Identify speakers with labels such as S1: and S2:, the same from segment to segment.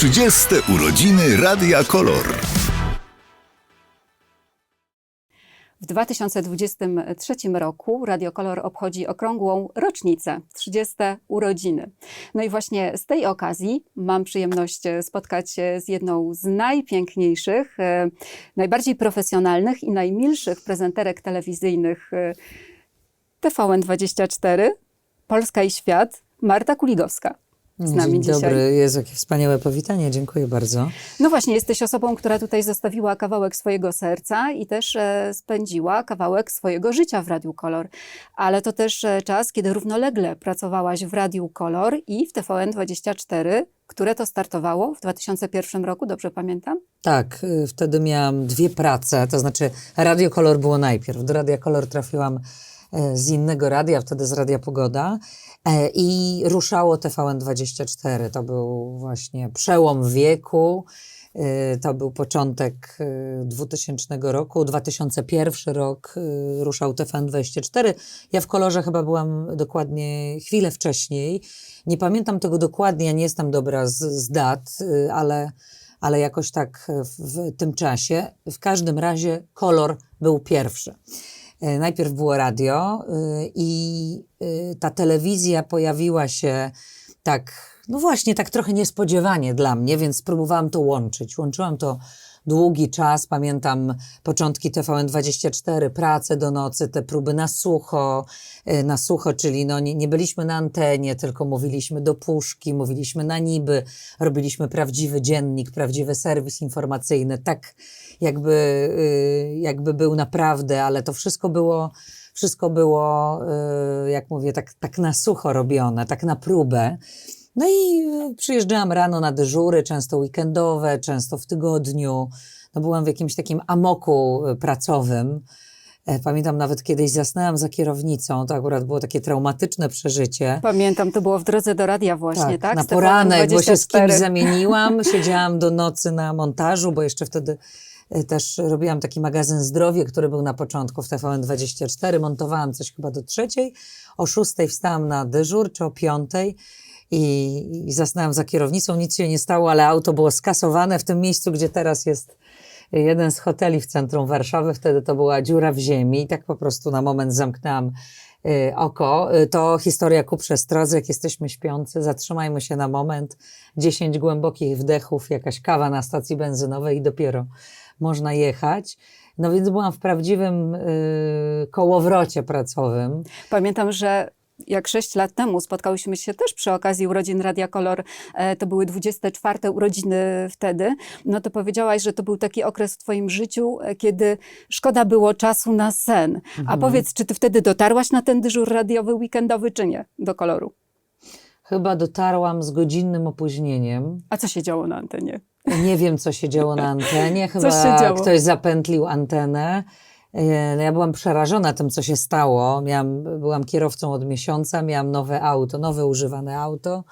S1: 30. urodziny Radia Kolor.
S2: W 2023 roku Radio Kolor obchodzi okrągłą rocznicę, 30 urodziny. No i właśnie z tej okazji mam przyjemność e, spotkać się z jedną z najpiękniejszych, e, najbardziej profesjonalnych i najmilszych prezenterek telewizyjnych e, TVN24, Polska i Świat, Marta Kuligowska. Z nami
S3: Dzień
S2: dzisiaj.
S3: dobry, jest jakie wspaniałe powitanie, dziękuję bardzo.
S2: No właśnie, jesteś osobą, która tutaj zostawiła kawałek swojego serca i też e, spędziła kawałek swojego życia w Radiu Kolor. Ale to też e, czas, kiedy równolegle pracowałaś w Radiu Kolor i w TVN24, które to startowało w 2001 roku, dobrze pamiętam?
S3: Tak, y, wtedy miałam dwie prace, to znaczy Radio Kolor było najpierw. Do Radia Kolor trafiłam z innego radia, wtedy z Radia Pogoda e, i ruszało TVN24. To był właśnie przełom wieku, y, to był początek y, 2000 roku, 2001 rok ruszał TVN24. Ja w kolorze chyba byłam dokładnie chwilę wcześniej. Nie pamiętam tego dokładnie, ja nie jestem dobra z, z dat, ale, ale jakoś tak w, w tym czasie. W każdym razie kolor był pierwszy. E, Najpierw było radio y, i y, ta telewizja pojawiła się tak, no właśnie, tak trochę niespodziewanie dla mnie, więc spróbowałam to łączyć. Łączyłam to długi czas, pamiętam początki TVN24, pracę do nocy, te próby na sucho, y, na sucho, czyli no nie, nie byliśmy na antenie, tylko mówiliśmy do puszki, mówiliśmy na niby, robiliśmy prawdziwy dziennik, prawdziwy serwis informacyjny, tak jakby, y, jakby był naprawdę, ale to wszystko było, wszystko było, y, jak mówię, tak, tak na sucho robione, tak na próbę. No i przyjeżdżałam rano na dyżury, często weekendowe, często w tygodniu. No byłam w jakimś takim amoku y, pracowym. E, Pamiętam nawet kiedyś zasnęłam za kierownicą, to akurat było takie traumatyczne przeżycie.
S2: Pamiętam, to było w drodze do radia właśnie, tak?
S3: na
S2: Z TVN
S3: poranek, bo się z kimś
S2: 24.
S3: zamieniłam, siedziałam do nocy na montażu, bo jeszcze wtedy też robiłam taki magazyn Zdrowie, który był na początku w TVN24, montowałam coś chyba do trzeciej, o szóstej wstałam na dyżur, czy o piątej i, i zasnęłam za kierownicą, nic się nie stało, ale auto było skasowane w tym miejscu, gdzie teraz jest jeden z hoteli w centrum Warszawy, wtedy to była dziura w ziemi. I tak po prostu na moment zamknęłam y, oko. Y, To historia ku przestrodze, jak jesteśmy śpiący, zatrzymajmy się na moment, 10 głębokich wdechów, jakaś kawa na stacji benzynowej i dopiero można jechać. No więc byłam w prawdziwym y, kołowrocie pracowym.
S2: Pamiętam, że jak sześć lat temu spotkałyśmy się też przy okazji urodzin Radia Kolor, e, to były 24 urodziny wtedy, no to powiedziałaś, że to był taki okres w twoim życiu, e, kiedy szkoda było czasu na sen. A powiedz, czy ty wtedy dotarłaś na ten dyżur radiowy weekendowy, czy nie, do Koloru?
S3: Chyba dotarłam z godzinnym opóźnieniem.
S2: A co się działo na antenie?
S3: Nie wiem, co się działo na antenie. Chyba ktoś zapętlił antenę. E, no Ja byłam przerażona tym, co się stało. Miałam, byłam kierowcą od miesiąca, miałam nowe auto, nowe używane auto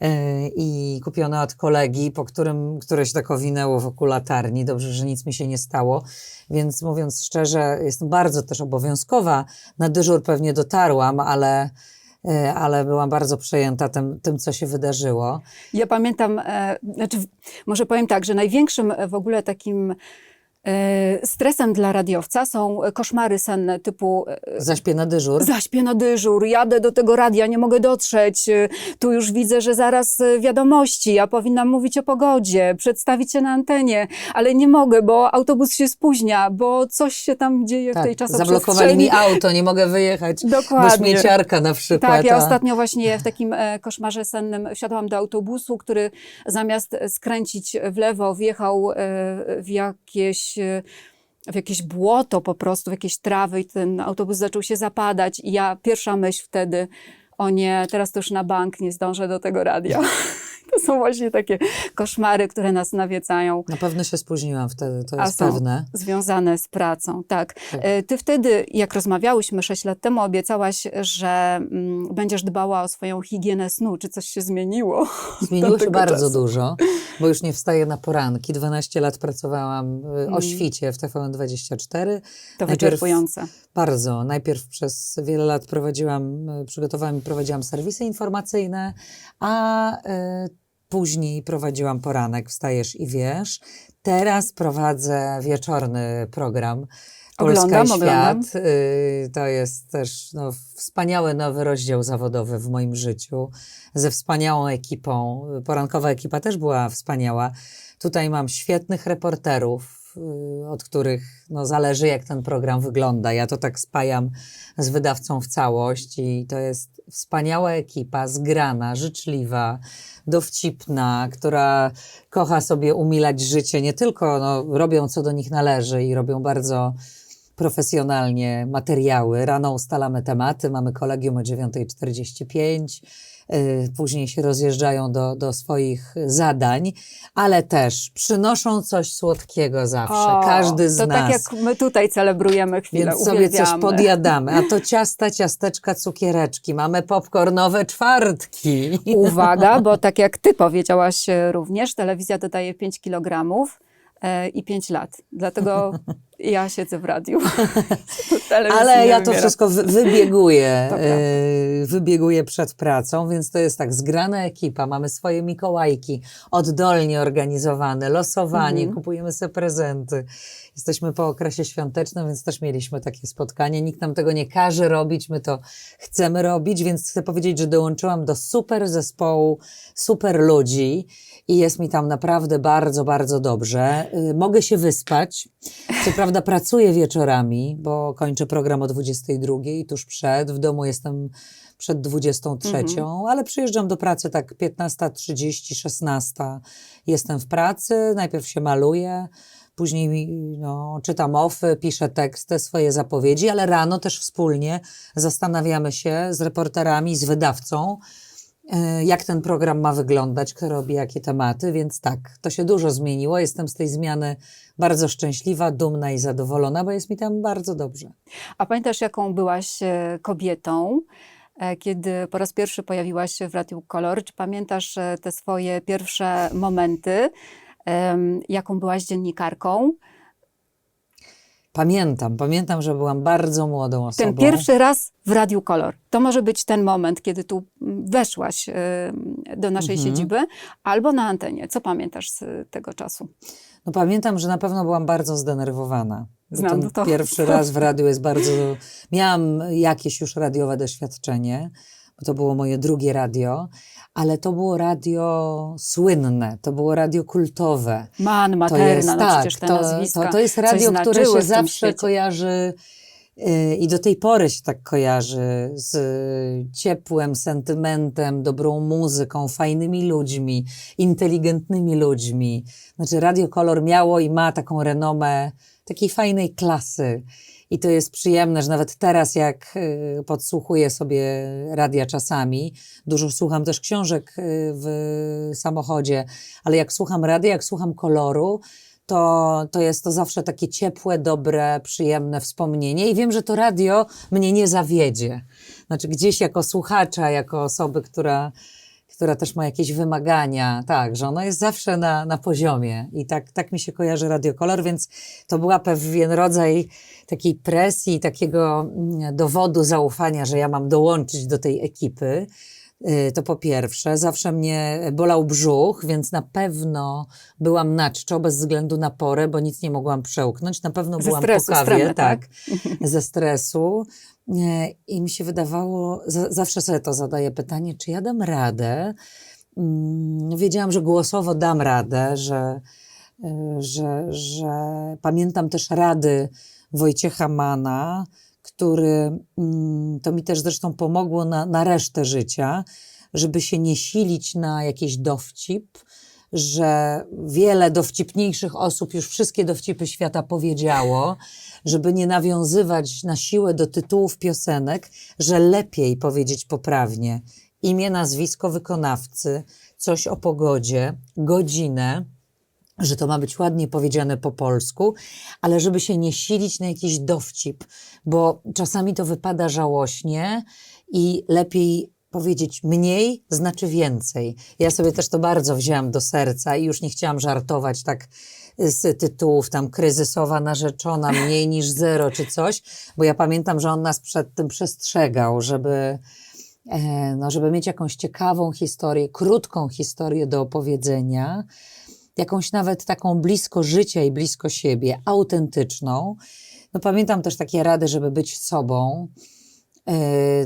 S3: e, i kupione od kolegi, po którym, które się tak owinęło wokół latarni. Dobrze, że nic mi się nie stało. Więc mówiąc szczerze, jestem bardzo też obowiązkowa. Na dyżur pewnie dotarłam, ale, ale byłam bardzo przejęta tym, tym co się wydarzyło.
S2: Ja pamiętam, e, znaczy, może powiem tak, że największym e, w ogóle takim e, stresem dla radiowca są koszmary senne typu e,
S3: Zaśpię na dyżur.
S2: Zaśpię na dyżur, jadę do tego radia, nie mogę dotrzeć. y, Tu już widzę, że zaraz wiadomości, ja powinnam mówić o pogodzie, przedstawić się na antenie, ale nie mogę, bo autobus się spóźnia, bo coś się tam dzieje w tej czasoprzestrzeni.
S3: Tak, zablokowali mi auto, nie mogę wyjechać. Bo
S2: Dokładnie.
S3: śmieciarka na przykład.
S2: Tak, ja
S3: a-
S2: ostatnio właśnie w takim e, koszmarze sennym wsiadłam do autobusu, który zamiast skręcić w lewo, wjechał e, w jakieś w jakieś błoto po prostu, w jakieś trawy i ten autobus zaczął się zapadać i ja pierwsza myśl wtedy, o nie, teraz to już na bank nie zdążę do tego radia. To są właśnie takie koszmary, które nas nawiedzają.
S3: Na pewno się spóźniłam wtedy, to jest pewne.
S2: związane z pracą, tak.
S3: Tak.
S2: E, Ty wtedy, jak rozmawiałyśmy 6 lat temu, obiecałaś, że mm, będziesz dbała o swoją higienę snu. Czy coś się zmieniło?
S3: Zmieniło się bardzo
S2: czasu?
S3: dużo, bo już nie wstaję na poranki. 12 lat pracowałam y,
S2: Mm.
S3: o świcie w TVN24.
S2: To
S3: Najpierw-
S2: wyczerpujące.
S3: Bardzo. Najpierw przez wiele lat prowadziłam, y, przygotowałam i prowadziłam serwisy informacyjne, a y, Później prowadziłam poranek Wstajesz i Wiesz. Teraz prowadzę wieczorny program Polska
S2: Oglądam,
S3: Świat.
S2: oglądam.
S3: Y, To jest też no, wspaniały nowy rozdział zawodowy w moim życiu. Ze wspaniałą ekipą. Porankowa ekipa też była wspaniała. Tutaj mam świetnych reporterów, od których no, zależy, jak ten program wygląda. Ja to tak spajam z wydawcą w całość i to jest wspaniała ekipa, zgrana, życzliwa, dowcipna, która kocha sobie umilać życie. Nie tylko no, robią, co do nich należy i robią bardzo profesjonalnie materiały. Rano ustalamy tematy, mamy kolegium o 9.45, yy, później się rozjeżdżają do, do swoich zadań, ale też przynoszą coś słodkiego zawsze.
S2: O,
S3: Każdy z
S2: to
S3: nas.
S2: tak jak my tutaj celebrujemy chwilę,
S3: Więc sobie coś podjadamy. A to ciasta, ciasteczka, cukiereczki. Mamy popcornowe czwartki.
S2: Uwaga, bo tak jak ty powiedziałaś e, również, telewizja dodaje 5 kg e, i 5 lat. Dlatego ja siedzę w radiu.
S3: Ale ja to
S2: wybieram.
S3: wszystko wy- wybieguję, e, wybieguję przed pracą, więc to jest tak, zgrana ekipa, mamy swoje Mikołajki, oddolnie organizowane, losowanie,
S2: Mhm.
S3: kupujemy sobie prezenty. Jesteśmy po okresie świątecznym, więc też mieliśmy takie spotkanie. Nikt nam tego nie każe robić, my to chcemy robić, więc chcę powiedzieć, że dołączyłam do super zespołu, super ludzi i jest mi tam naprawdę bardzo, bardzo dobrze. Y, Mogę się wyspać. Co prawda pracuję wieczorami, bo kończę program o 22 i tuż przed. W domu jestem przed 23, ale przyjeżdżam do pracy tak 15.30, 16. Jestem w pracy, najpierw się maluję, później no, czytam ofy, piszę teksty, swoje zapowiedzi, ale rano też wspólnie zastanawiamy się z reporterami, z wydawcą, e, jak ten program ma wyglądać, kto robi jakie tematy, więc tak, to się dużo zmieniło. Jestem z tej zmiany bardzo szczęśliwa, dumna i zadowolona, bo jest mi tam bardzo dobrze.
S2: A pamiętasz, jaką byłaś e, kobietą, e, kiedy po raz pierwszy pojawiłaś się w Radiu Kolor? Czy pamiętasz te swoje pierwsze momenty? Jaką byłaś dziennikarką?
S3: Pamiętam, pamiętam, że byłam bardzo młodą osobą.
S2: Ten pierwszy raz w Radiu Kolor. To może być ten moment, kiedy tu mm, weszłaś do naszej
S3: Mhm.
S2: siedziby, albo na antenie. Co pamiętasz z tego czasu?
S3: No pamiętam, że na pewno byłam bardzo zdenerwowana.
S2: Znam
S3: ten
S2: to.
S3: pierwszy raz w radiu jest bardzo... Miałam jakieś już radiowe doświadczenie, bo to było moje drugie radio, ale to było radio słynne, to było radio kultowe.
S2: Man,
S3: To
S2: Materna,
S3: jest,
S2: no
S3: tak,
S2: przecież te
S3: to,
S2: nazwiska
S3: to, to jest radio, które się zawsze
S2: świecie.
S3: kojarzy yy, i do tej pory się tak kojarzy z ciepłem, sentymentem, dobrą muzyką, fajnymi ludźmi, inteligentnymi ludźmi. Znaczy Radio Kolor miało i ma taką renomę takiej fajnej klasy. I to jest przyjemne, że nawet teraz, jak y, podsłuchuję sobie radia czasami, dużo słucham też książek y, w samochodzie, ale jak słucham radia, jak słucham koloru, to, to jest to zawsze takie ciepłe, dobre, przyjemne wspomnienie. I wiem, że to radio mnie nie zawiedzie. Znaczy, gdzieś jako słuchacza, jako osoby, która, która też ma jakieś wymagania, tak, że ono jest zawsze na, na poziomie. I tak, tak mi się kojarzy radiokolor, więc to była pewien rodzaj takiej presji, takiego mm, dowodu zaufania, że ja mam dołączyć do tej ekipy. Y, To po pierwsze, zawsze mnie bolał brzuch, więc na pewno byłam na czczo, bez względu na porę, bo nic nie mogłam przełknąć. Na pewno
S2: Ze
S3: byłam
S2: stresu,
S3: po kawie, tak,
S2: tak?
S3: ze stresu. Nie, I mi się wydawało, za, zawsze sobie to zadaję pytanie, czy ja dam radę. Mm, Wiedziałam, że głosowo dam radę, że, y, że, że pamiętam też rady Wojciecha Mana, który mm, to mi też zresztą pomogło na, na resztę życia, żeby się nie silić na jakiś dowcip, że wiele dowcipniejszych osób już wszystkie dowcipy świata powiedziało, żeby nie nawiązywać na siłę do tytułów piosenek, że lepiej powiedzieć poprawnie. Imię, nazwisko wykonawcy, coś o pogodzie, godzinę, że to ma być ładnie powiedziane po polsku, ale żeby się nie silić na jakiś dowcip, bo czasami to wypada żałośnie i lepiej powiedzieć mniej znaczy więcej. Ja sobie też to bardzo wzięłam do serca i już nie chciałam żartować tak z tytułów tam kryzysowa narzeczona, mniej niż zero czy coś, bo ja pamiętam, że on nas przed tym przestrzegał, żeby e, no, żeby mieć jakąś ciekawą historię, krótką historię do opowiedzenia, jakąś nawet taką blisko życia i blisko siebie, autentyczną. No, pamiętam też takie rady, żeby być sobą. Yy,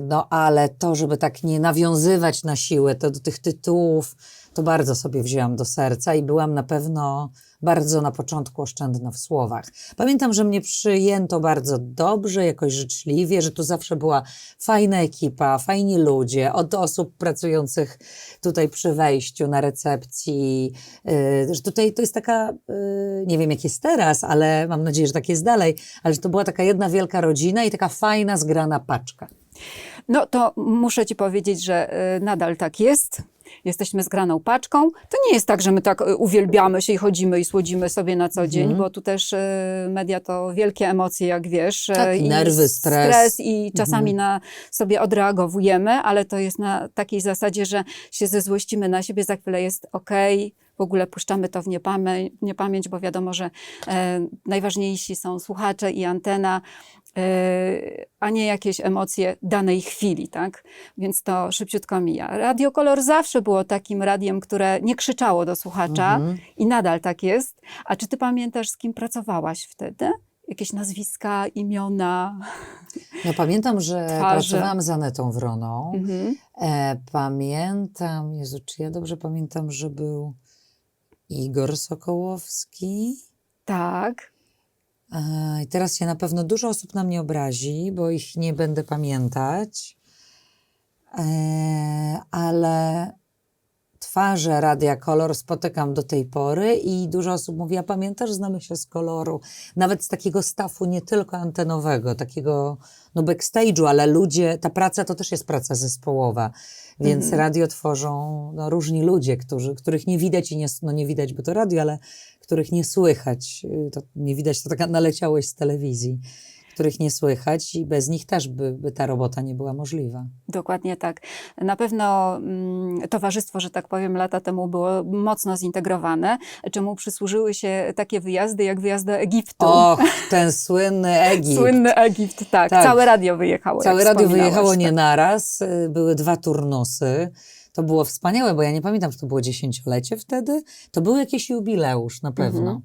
S3: No, ale to, żeby tak nie nawiązywać na siłę to do tych tytułów, to bardzo sobie wzięłam do serca i byłam na pewno bardzo na początku oszczędna w słowach. Pamiętam, że mnie przyjęto bardzo dobrze, jakoś życzliwie, że tu zawsze była fajna ekipa, fajni ludzie, od osób pracujących tutaj przy wejściu na recepcji, yy, że tutaj to jest taka, yy, nie wiem jak jest teraz, ale mam nadzieję, że tak jest dalej, ale że to była taka jedna wielka rodzina i taka fajna, zgrana paczka.
S2: No to muszę ci powiedzieć, że y, nadal tak jest. Jesteśmy zgraną paczką. To nie jest tak, że my tak y, uwielbiamy się i chodzimy i słodzimy sobie na co dzień, bo tu też y, media to wielkie emocje, jak wiesz. y,
S3: Tak,
S2: i
S3: nerwy, stres.
S2: stres i czasami na sobie odreagowujemy, ale to jest na takiej zasadzie, że się zezłościmy na siebie, za chwilę jest okej. W ogóle puszczamy to w niepamięć, niepamięć bo wiadomo, że e, najważniejsi są słuchacze i antena, a nie jakieś emocje danej chwili, tak? Więc to szybciutko mija. Radio Kolor zawsze było takim radiem, które nie krzyczało do słuchacza i nadal tak jest. A czy ty pamiętasz, z kim pracowałaś wtedy? Jakieś nazwiska, imiona?
S3: No pamiętam, że
S2: Twarze.
S3: pracowałam z Anetą Wroną.
S2: Mhm.
S3: E, pamiętam, Jezu, czy ja dobrze pamiętam, że był Igor Sokołowski.
S2: Tak.
S3: I teraz się na pewno dużo osób na mnie obrazi, bo ich nie będę pamiętać. E, ale twarze Radia Kolor spotykam do tej pory i dużo osób mówi, a pamiętasz, znamy się z koloru. Nawet z takiego stafu nie tylko antenowego, takiego no backstage'u, ale ludzie, ta praca to też jest praca zespołowa. Więc radio tworzą no, różni ludzie, którzy, których nie widać i nie, no nie widać, bo to radio, ale których nie słychać. Y, To nie widać, to taka naleciałość z telewizji, których nie słychać i bez nich też by, by ta robota nie była możliwa.
S2: Dokładnie tak. Na pewno mm, towarzystwo, że tak powiem, lata temu było mocno zintegrowane, czemu przysłużyły się takie wyjazdy jak wyjazd do Egiptu.
S3: Och, ten słynny Egipt.
S2: Słynny Egipt, tak.
S3: Tak.
S2: Całe radio wyjechało.
S3: Całe radio wyjechało nie
S2: tak.
S3: naraz, y, były dwa turnusy. To było wspaniałe, bo ja nie pamiętam, czy to było dziesięciolecie wtedy. To był jakiś jubileusz na pewno.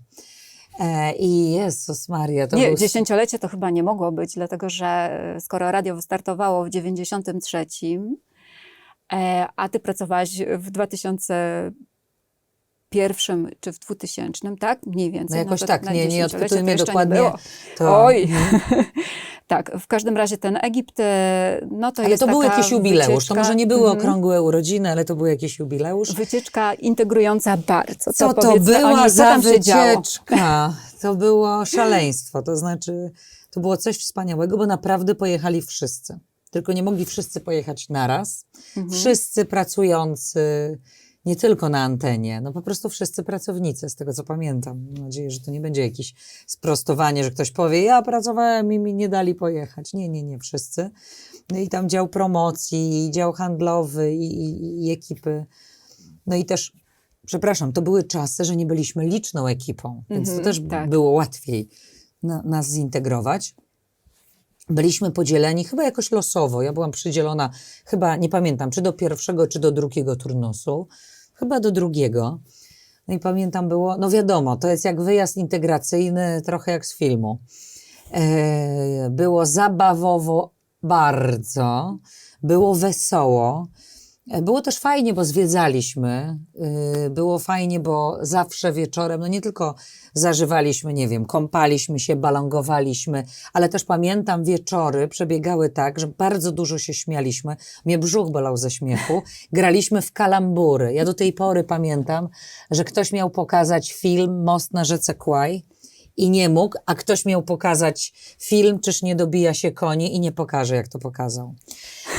S3: E, I Jezus Maria, to
S2: Nie,
S3: był...
S2: dziesięciolecie to chyba nie mogło być, dlatego że e, skoro radio wystartowało w 93, e, a ty pracowałaś w 2001 czy w 2000, tak? Mniej więcej.
S3: No jakoś
S2: to
S3: tak, nie, nie odpytujmy
S2: jeszcze
S3: dokładnie.
S2: Nie.
S3: To-
S2: Oj! Tak, w każdym razie ten Egipt, e, no to
S3: Ale
S2: jest
S3: to był jakiś jubileusz.
S2: wycieczka,
S3: To może nie były
S2: Mhm.
S3: okrągłe urodziny, ale to był jakiś jubileusz.
S2: Wycieczka integrująca bardzo.
S3: Co to
S2: powiedzmy o niej,
S3: była za wycieczka? To było szaleństwo. To znaczy, to było coś wspaniałego, bo naprawdę pojechali wszyscy. Tylko nie mogli wszyscy pojechać naraz.
S2: Mhm.
S3: Wszyscy pracujący, nie tylko na antenie, no po prostu wszyscy pracownicy, z tego co pamiętam. Mam nadzieję, że to nie będzie jakieś sprostowanie, że ktoś powie, ja pracowałem i mi nie dali pojechać. Nie, nie, nie, wszyscy. No i tam dział promocji, i dział handlowy i, i, i ekipy. No i też, przepraszam, to były czasy, że nie byliśmy liczną ekipą, więc
S2: Mhm,
S3: to też
S2: tak.
S3: było łatwiej na, nas zintegrować. Byliśmy podzieleni chyba jakoś losowo. Ja byłam przydzielona, chyba nie pamiętam, czy do pierwszego, czy do drugiego turnusu. Chyba do drugiego. No i pamiętam było, no wiadomo, to jest jak wyjazd integracyjny, trochę jak z filmu. E, było zabawowo bardzo, było wesoło. E, Było też fajnie, bo zwiedzaliśmy. Yy, Było fajnie, bo zawsze wieczorem, no nie tylko zażywaliśmy, nie wiem, kąpaliśmy się, balongowaliśmy, ale też pamiętam wieczory przebiegały tak, że bardzo dużo się śmialiśmy. Mnie brzuch bolał ze śmiechu. Graliśmy w kalambury. Ja do tej pory pamiętam, że ktoś miał pokazać film Most na rzece Kłaj i nie mógł, a ktoś miał pokazać film Czyż nie dobija się koni i nie pokaże, jak to pokazał.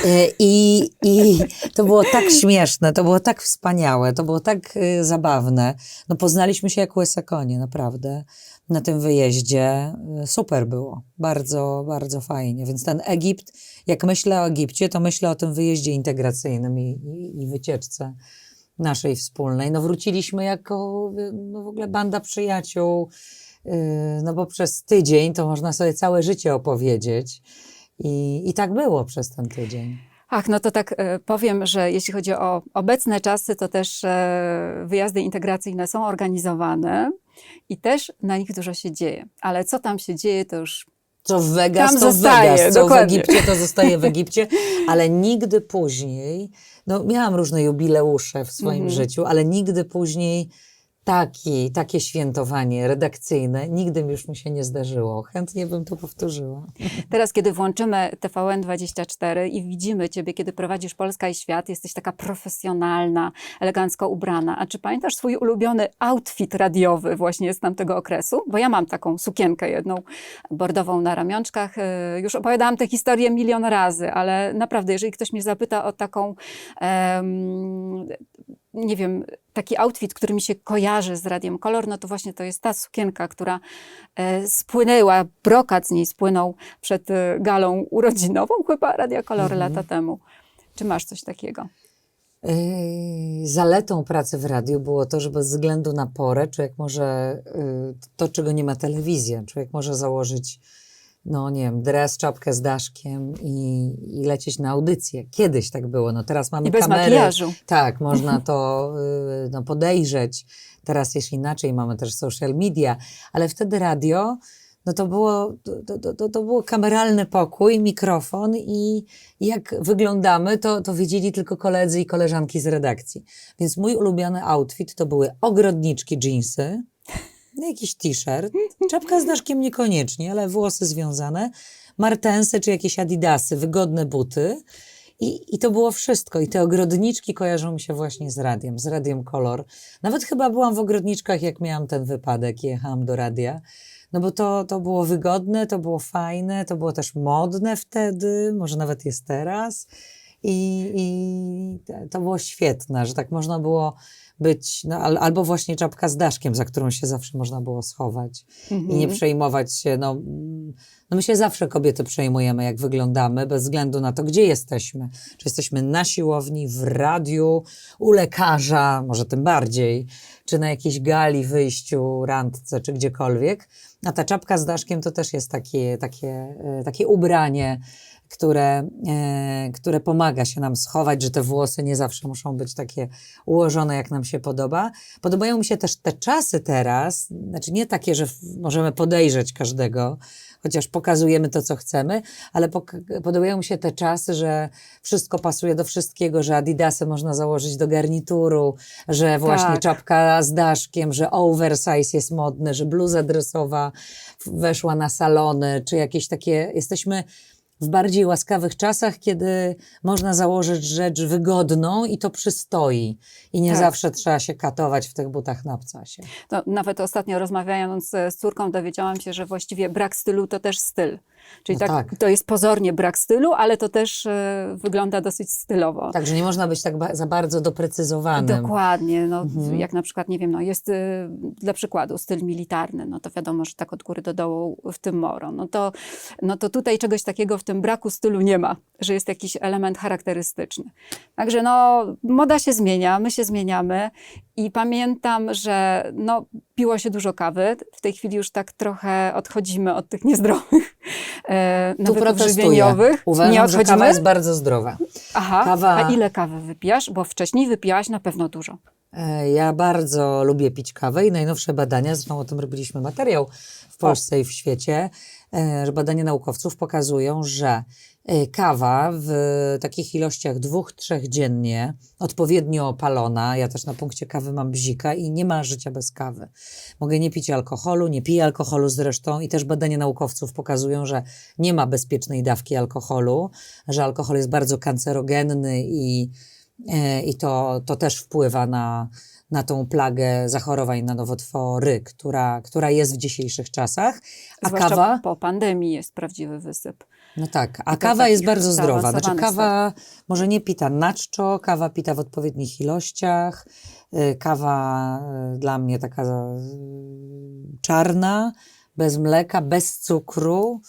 S3: E, I, I to było tak śmieszne, to było tak wspaniałe, to było tak y, zabawne. No poznaliśmy się jak łyse konie, naprawdę, na tym wyjeździe. Y, Super było, bardzo, bardzo fajnie. Więc ten Egipt, jak myślę o Egipcie, to myślę o tym wyjeździe integracyjnym i, i, i wycieczce naszej wspólnej. No wróciliśmy jako y, no w ogóle banda przyjaciół, no bo przez tydzień to można sobie całe życie opowiedzieć. I, I tak było przez ten tydzień.
S2: Ach, no to tak e, powiem, że jeśli chodzi o obecne czasy, to też e, wyjazdy integracyjne są organizowane i też na nich dużo się dzieje. Ale co tam się dzieje, to już
S3: Co w Vegas,
S2: Tam
S3: to w
S2: zostaje,
S3: Vegas, co
S2: dokładnie.
S3: w Egipcie, to zostaje w Egipcie, ale nigdy później, no miałam różne jubileusze w swoim
S2: Mhm.
S3: życiu, ale nigdy później taki, takie świętowanie redakcyjne, nigdy już mi się nie zdarzyło. Chętnie bym to powtórzyła.
S2: Teraz, kiedy włączymy TVN24 i widzimy Ciebie, kiedy prowadzisz Polska i Świat, jesteś taka profesjonalna, elegancko ubrana. A czy pamiętasz swój ulubiony outfit radiowy właśnie z tamtego okresu? Bo ja mam taką sukienkę jedną, bordową na ramionczkach. E, Już opowiadałam tę historię milion razy, ale naprawdę, jeżeli ktoś mnie zapyta o taką, em, nie wiem, taki outfit, który mi się kojarzy z Radiem Kolor, no to właśnie to jest ta sukienka, która e, spłynęła, brokat z niej spłynął przed e, galą urodzinową chyba Radia Kolor lata temu. Czy masz coś takiego?
S3: Yy, Zaletą pracy w radiu było to, że bez względu na porę, człowiek może, to czego nie ma telewizja, człowiek może założyć, no nie wiem, dres, czapkę z daszkiem i, i lecieć na audycję. Kiedyś tak było, no teraz mamy
S2: I bez
S3: kamery.
S2: makijażu.
S3: Tak, można to yy, no, podejrzeć. Teraz jest inaczej, mamy też social media, ale wtedy radio, no to było, to, to, to, to było kameralny pokój, mikrofon i jak wyglądamy, to, to wiedzieli tylko koledzy i koleżanki z redakcji. Więc mój ulubiony outfit to były ogrodniczki jeansy, jakiś t-shirt, czapka z daszkiem niekoniecznie, ale włosy związane, martensy czy jakieś adidasy, wygodne buty. I, I to było wszystko. I te ogrodniczki kojarzą mi się właśnie z radiem, z radiem Kolor. Nawet chyba byłam w ogrodniczkach, jak miałam ten wypadek jechałam do radia. No bo to, to było wygodne, to było fajne, to było też modne wtedy, może nawet jest teraz. I, i to było świetne, że tak można było być, no, al, albo właśnie czapka z daszkiem, za którą się zawsze można było schować i
S2: Mhm.
S3: nie przejmować się. No, no my się zawsze kobiety przejmujemy, jak wyglądamy, bez względu na to, gdzie jesteśmy. Czy jesteśmy na siłowni, w radiu, u lekarza, może tym bardziej, czy na jakiejś gali, wyjściu, randce, czy gdziekolwiek. A ta czapka z daszkiem to też jest takie, takie, e, takie ubranie, które, e, które pomaga się nam schować, że te włosy nie zawsze muszą być takie ułożone, jak nam się podoba. Podobają mi się też te czasy teraz, znaczy nie takie, że możemy podejrzeć każdego, chociaż pokazujemy to, co chcemy, ale podobają mi się te czasy, że wszystko pasuje do wszystkiego, że adidasy można założyć do garnituru, że właśnie
S2: Tak.
S3: czapka z daszkiem, że oversize jest modny, że bluza dresowa weszła na salony, czy jakieś takie, jesteśmy w bardziej łaskawych czasach, kiedy można założyć rzecz wygodną i to przystoi. I nie
S2: Tak.
S3: zawsze trzeba się katować w tych butach na obcasie.
S2: To nawet ostatnio rozmawiając z córką dowiedziałam się, że właściwie brak stylu to też styl. Czyli
S3: No
S2: tak,
S3: tak.
S2: to jest pozornie brak stylu, ale to też e, wygląda dosyć stylowo.
S3: Także nie można być tak ba- za bardzo doprecyzowanym.
S2: Dokładnie. No,
S3: Mhm.
S2: Jak na przykład, nie wiem, no, jest y, dla przykładu styl militarny, no to wiadomo, że tak od góry do dołu w tym moro. No to, no to tutaj czegoś takiego w tym braku stylu nie ma, że jest jakiś element charakterystyczny. Także no, moda się zmienia, my się zmieniamy i pamiętam, że no, piło się dużo kawy. W tej chwili już tak trochę odchodzimy od tych niezdrowych e, nawyków żywieniowych.
S3: Uważam,
S2: nie
S3: że
S2: odchodzimy?
S3: kawa jest bardzo zdrowa.
S2: Aha,
S3: kawa-
S2: a ile kawy wypijasz? Bo wcześniej wypijałaś na pewno dużo.
S3: E, Ja bardzo lubię pić kawę i najnowsze badania, zresztą o tym robiliśmy materiał w Polsce i w świecie, e, że badania naukowców pokazują, że kawa w takich ilościach dwóch, trzech dziennie, odpowiednio opalona, ja też na punkcie kawy mam bzika i nie ma życia bez kawy. Mogę nie pić alkoholu, nie piję alkoholu zresztą i też badania naukowców pokazują, że nie ma bezpiecznej dawki alkoholu, że alkohol jest bardzo kancerogenny i E, I to, to też wpływa na, na tą plagę zachorowań na nowotwory, która, która jest w dzisiejszych czasach. A
S2: Zwłaszcza
S3: kawa?
S2: po pandemii jest prawdziwy wysyp.
S3: No tak, a kawa jest bardzo zdrowa. Znaczy kawa może nie pita na czczo, kawa pita w odpowiednich ilościach. Y, Kawa y, dla mnie taka y, czarna, bez mleka, bez cukru,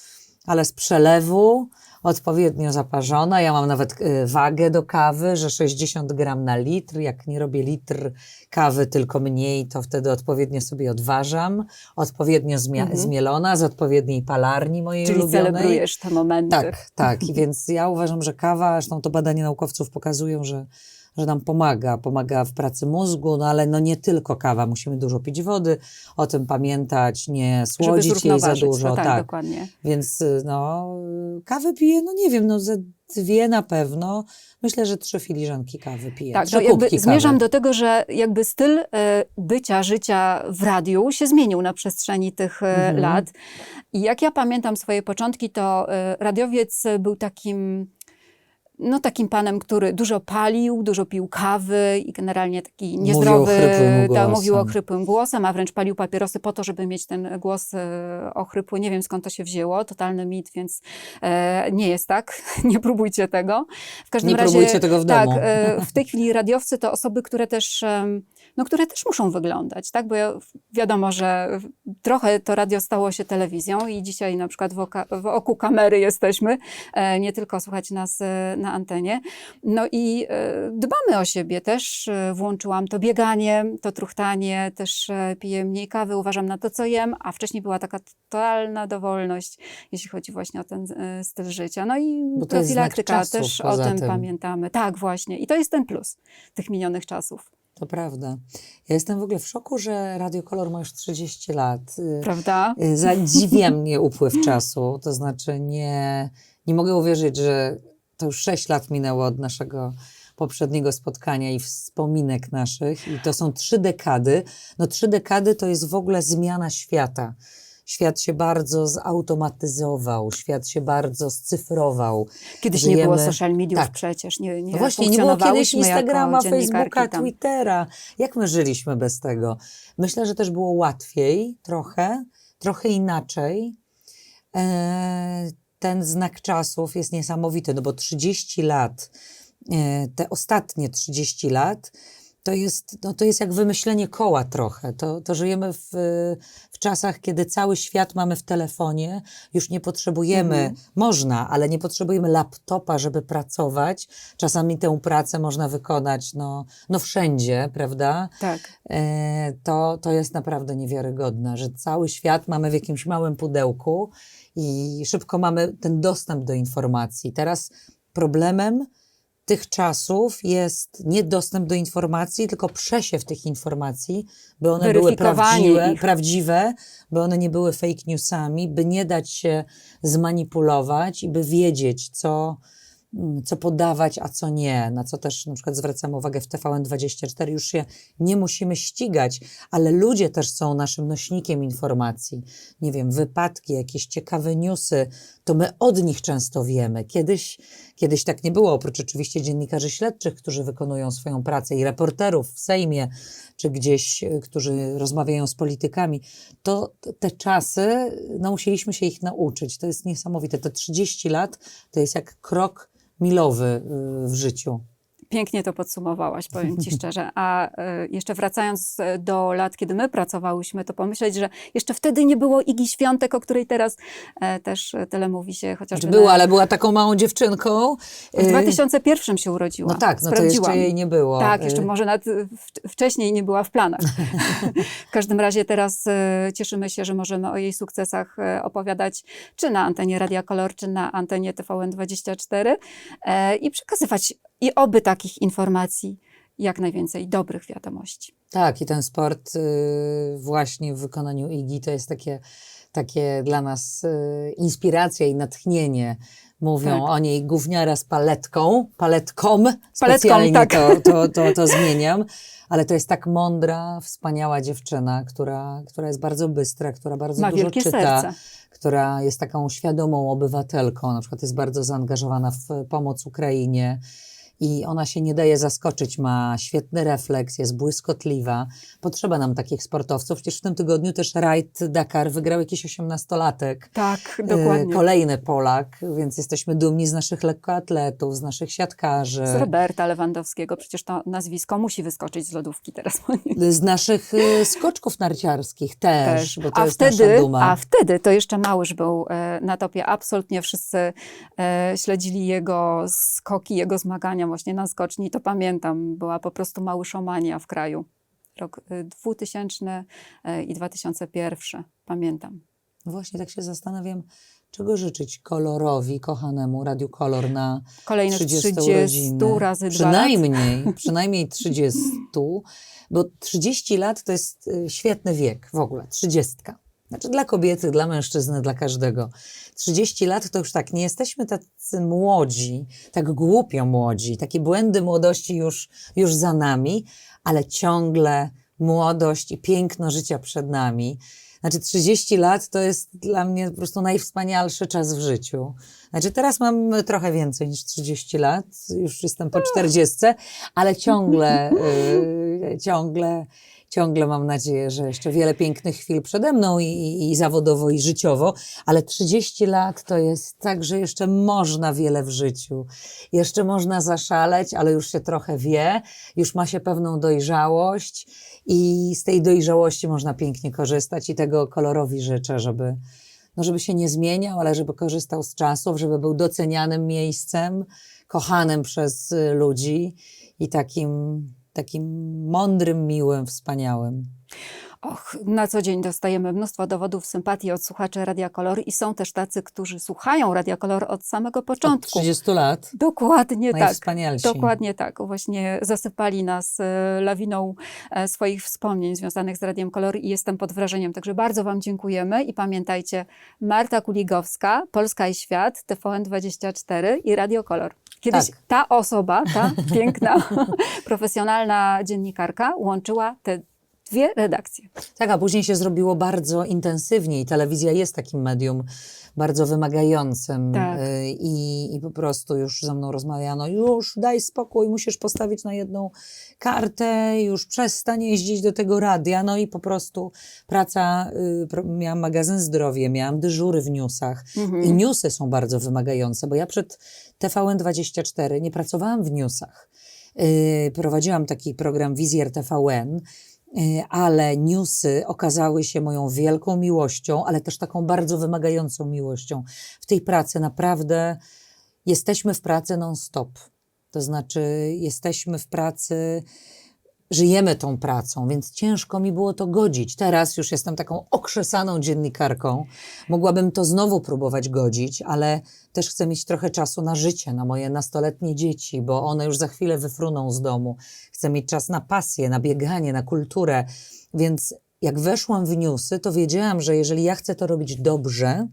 S3: ale z przelewu. Odpowiednio zaparzona. Ja mam nawet y, wagę do kawy, że 60 gram na litr. Jak nie robię litr kawy, tylko mniej, to wtedy odpowiednio sobie odważam. Odpowiednio zmia- zmielona z odpowiedniej palarni mojej
S2: Czyli
S3: ulubionej.
S2: celebrujesz te momenty.
S3: Tak, tak. I więc ja uważam, że kawa, zresztą to badania naukowców pokazują, że, że nam pomaga. Pomaga w pracy mózgu, no ale no nie tylko kawa. Musimy dużo pić wody, o tym pamiętać, nie słodzić jej za
S2: zrównoważyć
S3: dużo.
S2: to, tak,
S3: tak.
S2: dokładnie.
S3: Więc no, kawę piję, no nie wiem, no ze dwie na pewno. Myślę, że trzy filiżanki kawy piję.
S2: Tak,
S3: trzy
S2: to jakby
S3: kubki
S2: zmierzam
S3: kawy.
S2: do tego, że jakby styl e, bycia, życia w radiu się zmienił na przestrzeni tych e,
S3: Mhm.
S2: lat. I jak ja pamiętam swoje początki, to e, radiowiec był takim, no takim panem, który dużo palił, dużo pił kawy i generalnie taki
S3: Mówił
S2: niezdrowy,
S3: ochrypłym
S2: ta, mówił ochrypłym głosem, a wręcz palił papierosy po to, żeby mieć ten głos e, ochrypły. Nie wiem skąd to się wzięło, totalny mit, więc e, nie jest tak, nie próbujcie tego. W każdym
S3: Nie
S2: razie,
S3: próbujcie tego w
S2: tak,
S3: domu.
S2: e, w tej chwili radiowcy to osoby, które też, em, no, które też muszą wyglądać, tak? Bo wiadomo, że trochę to radio stało się telewizją i dzisiaj na przykład w, oka, w oku kamery jesteśmy, e, nie tylko słuchać nas e, na antenie. No i e, dbamy o siebie też. e, Włączyłam to bieganie, to truchtanie, też e, piję mniej kawy, uważam na to, co jem, a wcześniej była taka totalna dowolność, jeśli chodzi właśnie o ten styl życia. No i
S3: Bo
S2: profilaktyka też o tym
S3: tym.
S2: pamiętamy. Tak, właśnie. I to jest ten plus tych minionych czasów,
S3: To prawda. Ja jestem w ogóle w szoku, że Radio Kolor ma już 30 lat. Y,
S2: prawda?
S3: Y, Zadziwia mnie upływ czasu. To znaczy, nie, nie mogę uwierzyć, że to już 6 lat minęło od naszego poprzedniego spotkania i wspominek naszych. I to są trzy dekady. No, trzy dekady to jest w ogóle zmiana świata. Świat się bardzo zautomatyzował, świat się bardzo scyfrował.
S2: Kiedyś nie było
S3: Żyjemy-
S2: social mediów
S3: tak.
S2: przecież. Nie, nie
S3: No właśnie, nie było kiedyś Instagrama, Facebooka,
S2: tam.
S3: Twittera. Jak my żyliśmy bez tego? Myślę, że też było łatwiej trochę, trochę inaczej. E, ten znak czasów jest niesamowity, no bo 30 lat, e, te ostatnie 30 lat, to jest, no to jest jak wymyślenie koła trochę. To, to żyjemy w, w czasach, kiedy cały świat mamy w telefonie, już nie potrzebujemy,
S2: Mhm.
S3: można, ale nie potrzebujemy laptopa, żeby pracować. Czasami tę pracę można wykonać no, no wszędzie, prawda?
S2: Tak.
S3: E, to, to jest naprawdę niewiarygodne, że cały świat mamy w jakimś małym pudełku i szybko mamy ten dostęp do informacji. Teraz problemem tych czasów jest nie dostęp do informacji, tylko przesiew tych informacji, by one były prawdziwe,
S2: ich.
S3: prawdziwe, by one nie były fake newsami, by nie dać się zmanipulować i by wiedzieć, co, mm, co podawać, a co nie. Na co też na przykład zwracam uwagę w TVN24, już się nie musimy ścigać, ale ludzie też są naszym nośnikiem informacji. Nie wiem, wypadki, jakieś ciekawe newsy, to my od nich często wiemy. Kiedyś, kiedyś tak nie było, oprócz oczywiście dziennikarzy śledczych, którzy wykonują swoją pracę i reporterów w Sejmie, czy gdzieś, y, którzy rozmawiają z politykami, to te czasy, no musieliśmy się ich nauczyć. To jest niesamowite. Te 30 lat to jest jak krok milowy y, w życiu.
S2: Pięknie to podsumowałaś, powiem Ci szczerze. A e, jeszcze wracając e, do lat, kiedy my pracowałyśmy, to pomyśleć, że jeszcze wtedy nie było Igi Świątek, o której teraz e, też tyle mówi się chociażby
S3: Znaczy była,
S2: na...
S3: ale była taką małą dziewczynką.
S2: W 2001 się urodziła.
S3: No tak, no to jeszcze jej nie było.
S2: Tak, jeszcze
S3: Y,
S2: może nawet y, wcześniej nie była w planach. w każdym razie teraz e, cieszymy się, że możemy o jej sukcesach opowiadać czy na antenie Radia Kolor, czy na antenie TVN24 e, i przekazywać i oby takich informacji jak najwięcej dobrych wiadomości.
S3: Tak, i ten sport y, właśnie w wykonaniu Igi to jest takie, takie dla nas y, inspiracja i natchnienie. Mówią
S2: Tak.
S3: o niej gówniara z paletką, paletką, specjalnie
S2: tak.
S3: to, to, to, to zmieniam, ale to jest tak mądra, wspaniała dziewczyna, która, która jest bardzo bystra, która bardzo
S2: Ma
S3: dużo czyta,
S2: serce.
S3: która jest taką świadomą obywatelką, na przykład jest bardzo zaangażowana w pomoc Ukrainie. I ona się nie daje zaskoczyć, ma świetny refleks, jest błyskotliwa. Potrzeba nam takich sportowców. Przecież w tym tygodniu też rajd Dakar wygrał jakiś osiemnastolatek.
S2: Tak,
S3: E,
S2: dokładnie.
S3: Kolejny Polak, więc jesteśmy dumni z naszych lekkoatletów, z naszych siatkarzy.
S2: Z Roberta Lewandowskiego, przecież to nazwisko musi wyskoczyć z lodówki teraz.
S3: Z naszych e, skoczków narciarskich też,
S2: Też.
S3: bo to
S2: a
S3: jest
S2: wtedy,
S3: nasza duma.
S2: A wtedy to jeszcze Małysz był e, na topie. Absolutnie wszyscy e, śledzili jego skoki, jego zmagania właśnie na skoczni. To pamiętam, była po prostu małyszomania w kraju. Rok e, 2000 e, i 2001, pamiętam.
S3: No Właśnie tak się zastanawiam, czego życzyć kolorowi, kochanemu Radiu Kolor na
S2: Kolejnych
S3: 30,
S2: 30
S3: urodziny.
S2: razy.
S3: Przynajmniej, przynajmniej 30, bo 30 lat to jest y, świetny wiek w ogóle, 30. Znaczy dla kobiety, dla mężczyzny, dla każdego. 30 lat to już tak, nie jesteśmy tacy młodzi, tak głupio młodzi, takie błędy młodości już, już za nami, ale ciągle młodość i piękno życia przed nami. Znaczy 30 lat to jest dla mnie po prostu najwspanialszy czas w życiu. Znaczy teraz mam trochę więcej niż 30 lat, już jestem po 40, ale ciągle, y, ciągle, ciągle mam nadzieję, że jeszcze wiele pięknych chwil przede mną i, i, i zawodowo, i życiowo, ale 30 lat to jest tak, że jeszcze można wiele w życiu. Jeszcze można zaszaleć, ale już się trochę wie, już ma się pewną dojrzałość i z tej dojrzałości można pięknie korzystać i tego kolorowi życzę, żeby, no żeby się nie zmieniał, ale żeby korzystał z czasów, żeby był docenianym miejscem, kochanym przez y, ludzi i takim, takim mądrym, miłym, wspaniałym.
S2: Och, na co dzień dostajemy mnóstwo dowodów sympatii od słuchaczy Radia Kolor i są też tacy, którzy słuchają Radia Kolor od samego
S3: Od
S2: początku.
S3: 30 lat.
S2: Dokładnie tak. Dokładnie tak. Właśnie zasypali nas e, lawiną e, swoich wspomnień związanych z Radiem Kolor i jestem pod wrażeniem. Także bardzo Wam dziękujemy i pamiętajcie, Marta Kuligowska, Polska i Świat, TVN24 i Radio Kolor. Kiedyś
S3: Tak.
S2: ta osoba, ta piękna, profesjonalna dziennikarka łączyła te dwie redakcje.
S3: Tak, a później się zrobiło bardzo intensywnie i telewizja jest takim medium bardzo wymagającym
S2: Tak.
S3: y, i, i po prostu już ze mną rozmawiano, już daj spokój, musisz postawić na jedną kartę, już przestań jeździć do tego radia, no i po prostu praca, y, miałam magazyn Zdrowie, miałam dyżury w newsach
S2: Mhm.
S3: i newsy są bardzo wymagające, bo ja przed TVN24 nie pracowałam w newsach. Y, prowadziłam taki program Wizjer TVN, Y, ale newsy okazały się moją wielką miłością, ale też taką bardzo wymagającą miłością. W tej pracy naprawdę jesteśmy w pracy non-stop. To znaczy, jesteśmy w pracy, żyjemy tą pracą, więc ciężko mi było to godzić. Teraz już jestem taką okrzesaną dziennikarką. Mogłabym to znowu próbować godzić, ale też chcę mieć trochę czasu na życie, na moje nastoletnie dzieci, bo one już za chwilę wyfruną z domu. Chcę mieć czas na pasję, na bieganie, na kulturę. Więc jak weszłam w newsy, to wiedziałam, że jeżeli ja chcę to robić dobrze,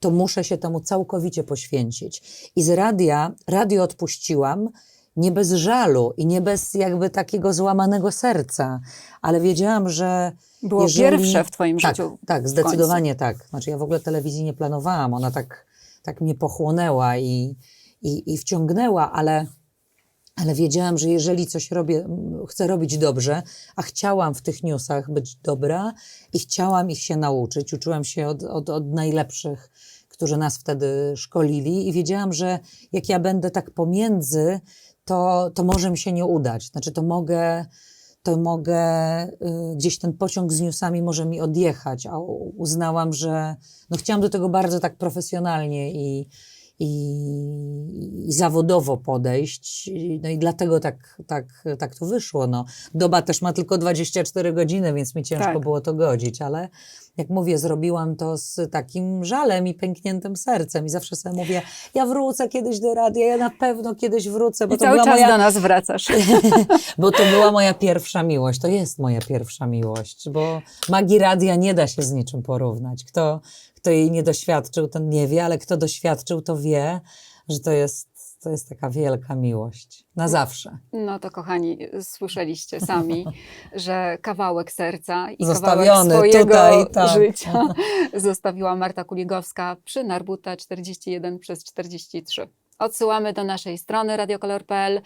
S3: to muszę się temu całkowicie poświęcić. I z radia, radio odpuściłam, nie bez żalu i nie bez jakby takiego złamanego serca, ale wiedziałam, że
S2: Było
S3: jeżeli...
S2: pierwsze w Twoim
S3: tak,
S2: życiu.
S3: Tak, zdecydowanie tak. Znaczy ja w ogóle telewizji nie planowałam, ona tak, tak mnie pochłonęła i, i, i wciągnęła, ale, ale wiedziałam, że jeżeli coś robię, chcę robić dobrze, a chciałam w tych newsach być dobra i chciałam ich się nauczyć, uczyłam się od, od, od najlepszych, którzy nas wtedy szkolili i wiedziałam, że jak ja będę tak pomiędzy, to, to może mi się nie udać. Znaczy to mogę to mogę, y, gdzieś ten pociąg z newsami może mi odjechać, a uznałam, że no chciałam do tego bardzo tak profesjonalnie i, i, i zawodowo podejść, no i dlatego tak, tak, tak to wyszło. No. Doba też ma tylko 24 godziny, więc mi ciężko
S2: Tak.
S3: było to godzić, ale jak mówię, zrobiłam to z takim żalem i pękniętym sercem i zawsze sobie mówię, ja wrócę kiedyś do radia, ja na pewno kiedyś wrócę, bo
S2: I
S3: to
S2: cały
S3: była
S2: czas
S3: moja
S2: do nas wracasz.
S3: bo to była moja pierwsza miłość, to jest moja pierwsza miłość, bo magii radia nie da się z niczym porównać. Kto, kto jej nie doświadczył, ten nie wie, ale kto doświadczył, to wie, że to jest, to jest taka wielka miłość. Na zawsze.
S2: No to kochani, słyszeliście sami, że kawałek serca i
S3: Zostawiony
S2: kawałek swojego
S3: tutaj, tak.
S2: życia zostawiła Marta Kuligowska przy Narbuta 41 przez 43. Odsyłamy do naszej strony radiokolor.pl.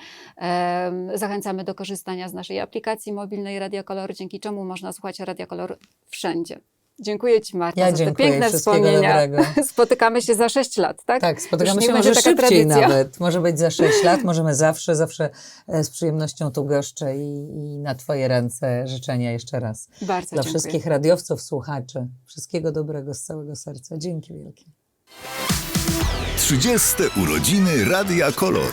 S2: Zachęcamy do korzystania z naszej aplikacji mobilnej Radiokolor, dzięki czemu można słuchać Radiokolor wszędzie. Dziękuję Ci, Marta,
S3: Ja
S2: za te
S3: dziękuję,
S2: piękne
S3: wszystkiego
S2: wspomnienia.
S3: dobrego.
S2: Spotykamy się za 6 lat, tak?
S3: Tak, spotykamy się może
S2: taka
S3: szybciej
S2: tradycja.
S3: nawet. Może być za 6 lat, możemy zawsze, zawsze e, z przyjemnością tu goszczę i, i na Twoje ręce życzenia jeszcze raz.
S2: Bardzo
S3: Dla
S2: dziękuję.
S3: wszystkich radiowców, słuchaczy. Wszystkiego dobrego z całego serca. Dzięki wielkie.
S1: 30. urodziny Radia Kolor.